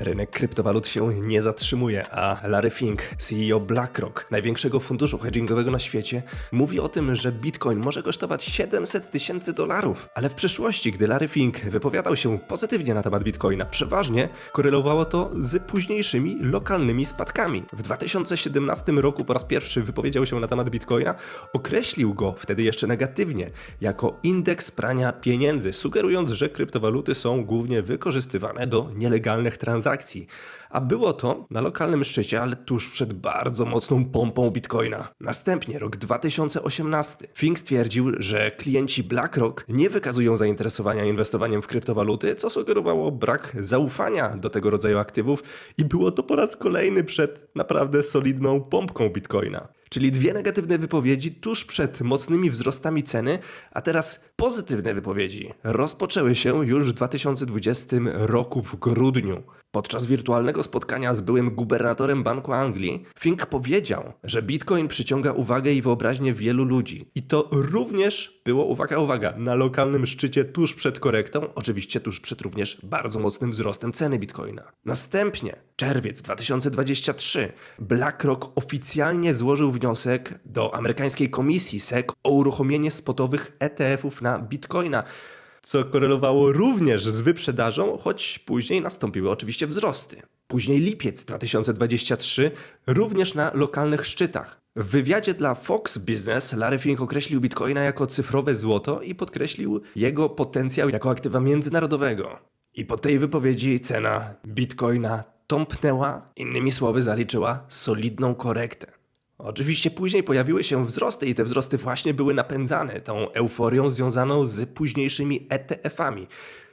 Rynek kryptowalut się nie zatrzymuje, a Larry Fink, CEO BlackRock, największego funduszu hedgingowego na świecie, mówi o tym, że Bitcoin może kosztować 700 tysięcy dolarów. Ale w przyszłości, gdy Larry Fink wypowiadał się pozytywnie na temat Bitcoina, przeważnie korelowało to z późniejszymi lokalnymi spadkami. W 2017 roku po raz pierwszy wypowiedział się na temat Bitcoina, określił go wtedy jeszcze negatywnie jako indeks prania pieniędzy, sugerując, że kryptowaluty są głównie wykorzystywane do nielegalnych transakcji. transakcji. A było to na lokalnym szczycie, ale tuż przed bardzo mocną pompą Bitcoina. Następnie rok 2018. Fink stwierdził, że klienci BlackRock nie wykazują zainteresowania inwestowaniem w kryptowaluty, co sugerowało brak zaufania do tego rodzaju aktywów i było to po raz kolejny przed naprawdę solidną pompką Bitcoina. Czyli dwie negatywne wypowiedzi tuż przed mocnymi wzrostami ceny, a teraz pozytywne wypowiedzi rozpoczęły się już w 2020 roku w grudniu. Podczas wirtualnego spotkania z byłym gubernatorem Banku Anglii, Fink powiedział, że Bitcoin przyciąga uwagę i wyobraźnię wielu ludzi. I to również było, uwaga, uwaga, na lokalnym szczycie tuż przed korektą, oczywiście tuż przed również bardzo mocnym wzrostem ceny Bitcoina. Następnie, czerwiec 2023, BlackRock oficjalnie złożył wniosek do amerykańskiej komisji SEC o uruchomienie spotowych ETF-ów na Bitcoina co korelowało również z wyprzedażą, choć później nastąpiły oczywiście wzrosty. Później lipiec 2023 również na lokalnych szczytach. W wywiadzie dla Fox Business Larry Fink określił Bitcoina jako cyfrowe złoto i podkreślił jego potencjał jako aktywa międzynarodowego. I po tej wypowiedzi cena Bitcoina tąpnęła, innymi słowy zaliczyła solidną korektę. Oczywiście później pojawiły się wzrosty i te wzrosty właśnie były napędzane tą euforią związaną z późniejszymi ETF-ami,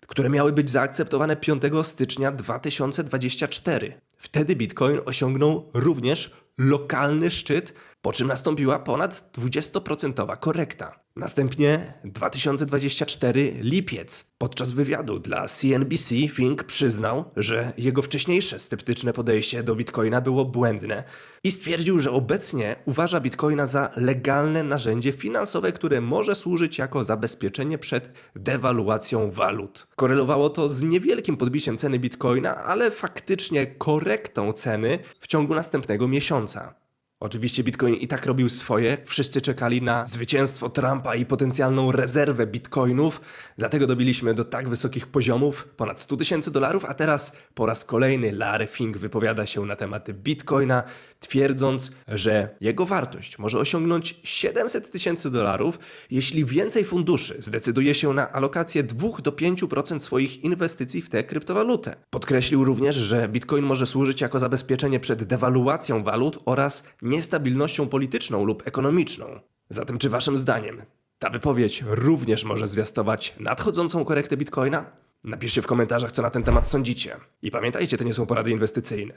które miały być zaakceptowane 5 stycznia 2024. Wtedy Bitcoin osiągnął również lokalny szczyt, po czym nastąpiła ponad 20% korekta. Następnie 2024 lipiec. Podczas wywiadu dla CNBC Fink przyznał, że jego wcześniejsze sceptyczne podejście do Bitcoina było błędne i stwierdził, że obecnie uważa Bitcoina za legalne narzędzie finansowe, które może służyć jako zabezpieczenie przed dewaluacją walut. Korelowało to z niewielkim podbiciem ceny Bitcoina, ale faktycznie korektą ceny w ciągu następnego miesiąca. Oczywiście Bitcoin i tak robił swoje, wszyscy czekali na zwycięstwo Trumpa i potencjalną rezerwę bitcoinów, dlatego dobiliśmy do tak wysokich poziomów, ponad 100 tysięcy dolarów, a teraz po raz kolejny Larry Fink wypowiada się na tematy bitcoina, twierdząc, że jego wartość może osiągnąć 700 tysięcy dolarów, jeśli więcej funduszy zdecyduje się na alokację 2 do 5% swoich inwestycji w tę kryptowalutę. Podkreślił również, że bitcoin może służyć jako zabezpieczenie przed dewaluacją walut oraz niestabilnością polityczną lub ekonomiczną. Zatem, czy waszym zdaniem ta wypowiedź również może zwiastować nadchodzącą korektę bitcoina? Napiszcie w komentarzach, co na ten temat sądzicie. I pamiętajcie, to nie są porady inwestycyjne.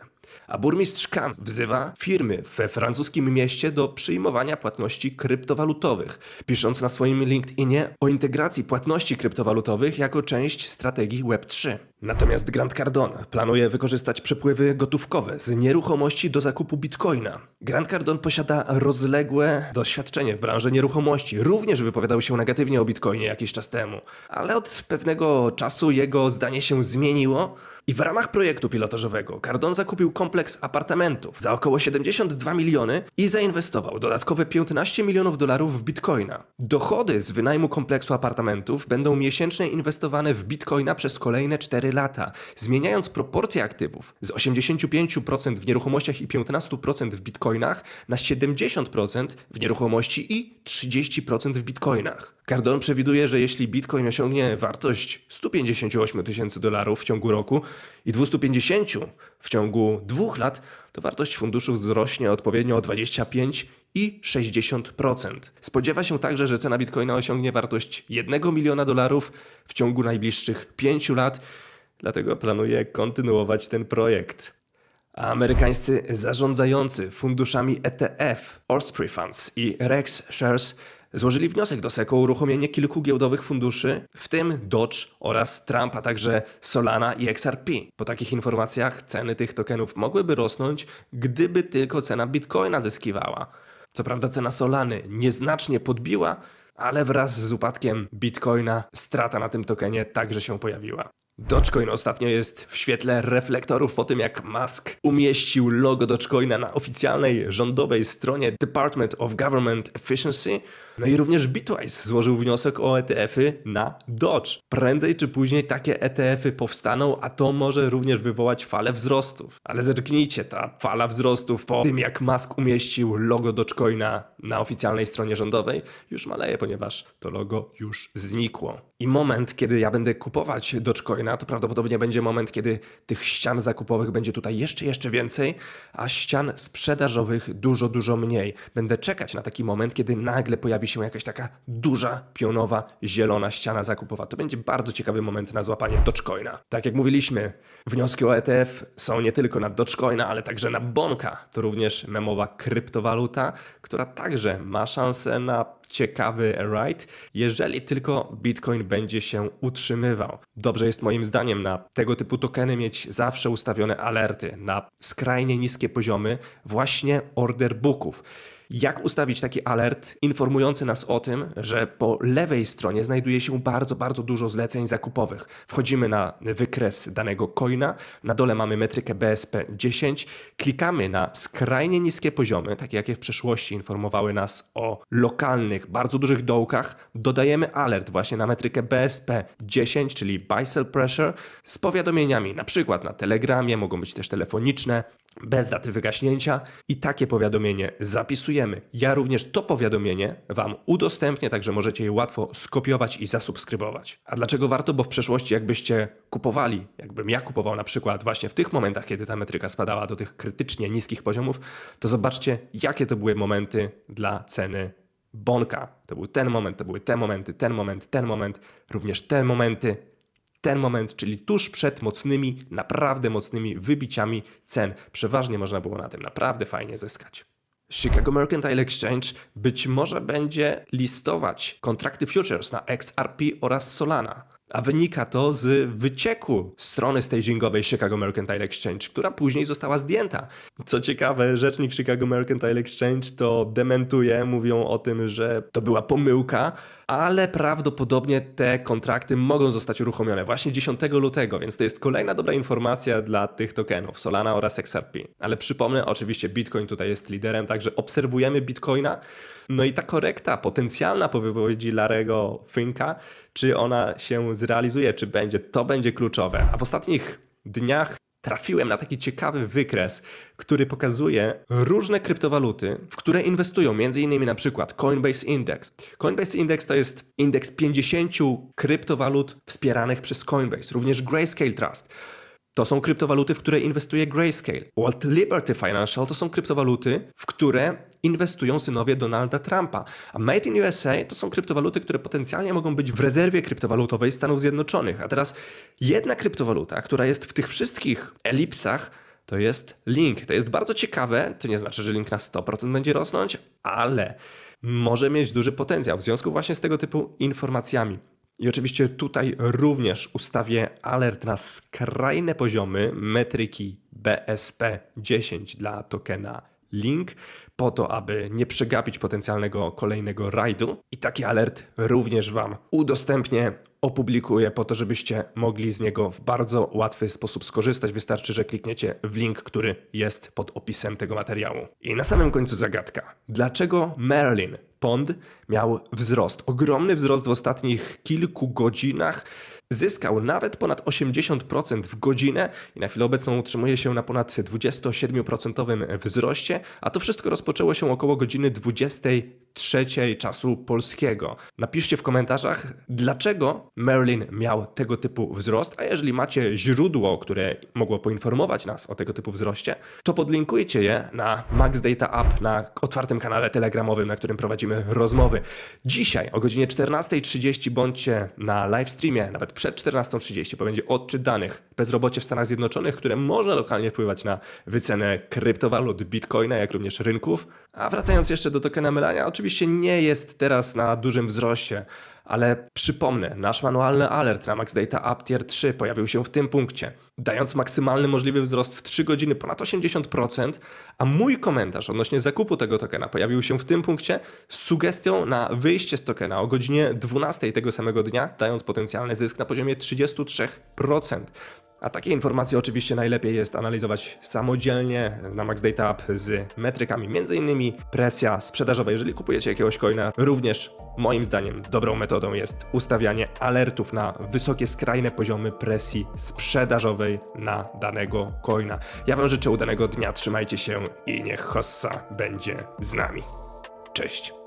A burmistrz Cannes wzywa firmy we francuskim mieście do przyjmowania płatności kryptowalutowych, pisząc na swoim LinkedInie o integracji płatności kryptowalutowych jako część strategii Web3. Natomiast Grant Cardone planuje wykorzystać przepływy gotówkowe z nieruchomości do zakupu bitcoina. Grant Cardone posiada rozległe doświadczenie w branży nieruchomości. Również wypowiadał się negatywnie o bitcoinie jakiś czas temu, ale od pewnego czasu jego zdanie się zmieniło i w ramach projektu pilotażowego Cardone zakupił kompleks apartamentów za około 72 miliony i zainwestował dodatkowe 15 milionów dolarów w bitcoina. Dochody z wynajmu kompleksu apartamentów będą miesięcznie inwestowane w bitcoina przez kolejne 4 lata, zmieniając proporcje aktywów z 85% w nieruchomościach i 15% w bitcoinach na 70% w nieruchomości i 30% w bitcoinach. Cardone przewiduje, że jeśli bitcoin osiągnie wartość 158 tysięcy dolarów w ciągu roku i 250 w ciągu dwóch lat, to wartość funduszu wzrośnie odpowiednio o 25 i 60%. Spodziewa się także, że cena bitcoina osiągnie wartość 1 miliona dolarów w ciągu najbliższych 5 lat, dlatego planuje kontynuować ten projekt. A amerykańscy zarządzający funduszami ETF, Osprey Funds i Rex Shares złożyli wniosek do SEC o uruchomienie kilku giełdowych funduszy, w tym Dodge oraz Trump, a także Solana i XRP. Po takich informacjach ceny tych tokenów mogłyby rosnąć, gdyby tylko cena Bitcoina zyskiwała. Co prawda cena Solany nieznacznie podbiła, ale wraz z upadkiem Bitcoina strata na tym tokenie także się pojawiła. Dogecoin ostatnio jest w świetle reflektorów po tym, jak Musk umieścił logo Dogecoina na oficjalnej rządowej stronie Department of Government Efficiency. No i również Bitwise złożył wniosek o ETF-y na Doge. Prędzej czy później takie ETF-y powstaną, a to może również wywołać falę wzrostów. Ale zerknijcie, ta fala wzrostów po tym, jak Musk umieścił logo Dogecoina na oficjalnej stronie rządowej, już maleje, ponieważ to logo już znikło. I moment, kiedy ja będę kupować Dogecoina, to prawdopodobnie będzie moment, kiedy tych ścian zakupowych będzie tutaj jeszcze, jeszcze więcej, a ścian sprzedażowych dużo, dużo mniej. Będę czekać na taki moment, kiedy nagle pojawi się jakaś taka duża, pionowa, zielona ściana zakupowa. To będzie bardzo ciekawy moment na złapanie Dogecoina. Tak jak mówiliśmy, wnioski o ETF są nie tylko na Dogecoina, ale także na Bonka. To również memowa kryptowaluta, która także ma szansę na ciekawy ride, jeżeli tylko Bitcoin będzie się utrzymywał. Dobrze jest moim zdaniem na tego typu tokeny mieć zawsze ustawione alerty na skrajnie niskie poziomy właśnie order booków. Jak ustawić taki alert informujący nas o tym, że po lewej stronie znajduje się bardzo, bardzo dużo zleceń zakupowych. Wchodzimy na wykres danego coina, na dole mamy metrykę BSP 10, klikamy na skrajnie niskie poziomy, takie jakie w przeszłości informowały nas o lokalnych, bardzo dużych dołkach, dodajemy alert właśnie na metrykę BSP 10, czyli Buy Sell Pressure, z powiadomieniami, na przykład na Telegramie, mogą być też telefoniczne, bez daty wygaśnięcia i takie powiadomienie zapisujemy. Ja również to powiadomienie Wam udostępnię, także możecie je łatwo skopiować i zasubskrybować. A dlaczego warto? Bo w przeszłości jakbyście kupowali, jakbym ja kupował na przykład właśnie w tych momentach, kiedy ta metryka spadała do tych krytycznie niskich poziomów, to zobaczcie, jakie to były momenty dla ceny Bonka. To był ten moment, to były te momenty, ten moment, ten moment, również te momenty, ten moment, czyli tuż przed mocnymi, naprawdę mocnymi wybiciami cen. Przeważnie można było na tym naprawdę fajnie zyskać. Chicago Mercantile Exchange być może będzie listować kontrakty futures na XRP oraz Solana. A wynika to z wycieku strony stagingowej Chicago Mercantile Exchange, która później została zdjęta. Co ciekawe, rzecznik Chicago Mercantile Exchange to dementuje, mówią o tym, że to była pomyłka, ale prawdopodobnie te kontrakty mogą zostać uruchomione właśnie 10 lutego, więc to jest kolejna dobra informacja dla tych tokenów Solana oraz XRP. Ale przypomnę, oczywiście Bitcoin tutaj jest liderem, także obserwujemy Bitcoina. No i ta korekta potencjalna po wypowiedzi Larego Finka, czy ona się zrealizuje, czy będzie, to będzie kluczowe. A w ostatnich dniach trafiłem na taki ciekawy wykres, który pokazuje różne kryptowaluty, w które inwestują, między innymi na przykład Coinbase Index. Coinbase Index to jest indeks 50 kryptowalut wspieranych przez Coinbase, również Grayscale Trust. To są kryptowaluty, w które inwestuje Grayscale. Walt Liberty Financial to są kryptowaluty, w które inwestują synowie Donalda Trumpa. A Made in USA to są kryptowaluty, które potencjalnie mogą być w rezerwie kryptowalutowej Stanów Zjednoczonych. A teraz jedna kryptowaluta, która jest w tych wszystkich elipsach, to jest link. To jest bardzo ciekawe. To nie znaczy, że link na 100% będzie rosnąć, ale może mieć duży potencjał w związku właśnie z tego typu informacjami. I oczywiście tutaj również ustawię alert na skrajne poziomy metryki BSP 10 dla tokena Link, po to, aby nie przegapić potencjalnego kolejnego rajdu. I taki alert również Wam udostępnię, opublikuję po to, żebyście mogli z niego w bardzo łatwy sposób skorzystać. Wystarczy, że klikniecie w link, który jest pod opisem tego materiału. I na samym końcu zagadka. Dlaczego Merlin Pond miał wzrost? Ogromny wzrost w ostatnich kilku godzinach zyskał nawet ponad 80% w godzinę i na chwilę obecną utrzymuje się na ponad 27% wzroście, a to wszystko rozpoczęło się około godziny 23 czasu polskiego. Napiszcie w komentarzach, dlaczego Merlin miał tego typu wzrost, a jeżeli macie źródło, które mogło poinformować nas o tego typu wzroście, to podlinkujcie je na Max Data App na otwartym kanale telegramowym, na którym prowadzimy rozmowy. Dzisiaj o godzinie 14.30 bądźcie na live streamie, nawet przed 14.30, bo będzie odczyt danych bezrobocie w Stanach Zjednoczonych, które może lokalnie wpływać na wycenę kryptowalut, bitcoina, jak również rynków. A wracając jeszcze do tokena Melania, oczywiście nie jest teraz na dużym wzroście, Ale przypomnę, nasz manualny alert na Max Data Up Tier 3 pojawił się w tym punkcie, dając maksymalny możliwy wzrost w 3 godziny ponad 80%, a mój komentarz odnośnie zakupu tego tokena pojawił się w tym punkcie z sugestią na wyjście z tokena o godzinie 12 tego samego dnia, dając potencjalny zysk na poziomie 33%. A takie informacje oczywiście najlepiej jest analizować samodzielnie na Max Data App z metrykami, m.in. presja sprzedażowa. Jeżeli kupujecie jakiegoś coina, również moim zdaniem dobrą metodą jest ustawianie alertów na wysokie, skrajne poziomy presji sprzedażowej na danego coina. Ja Wam życzę udanego dnia, trzymajcie się i niech Hossa będzie z nami. Cześć!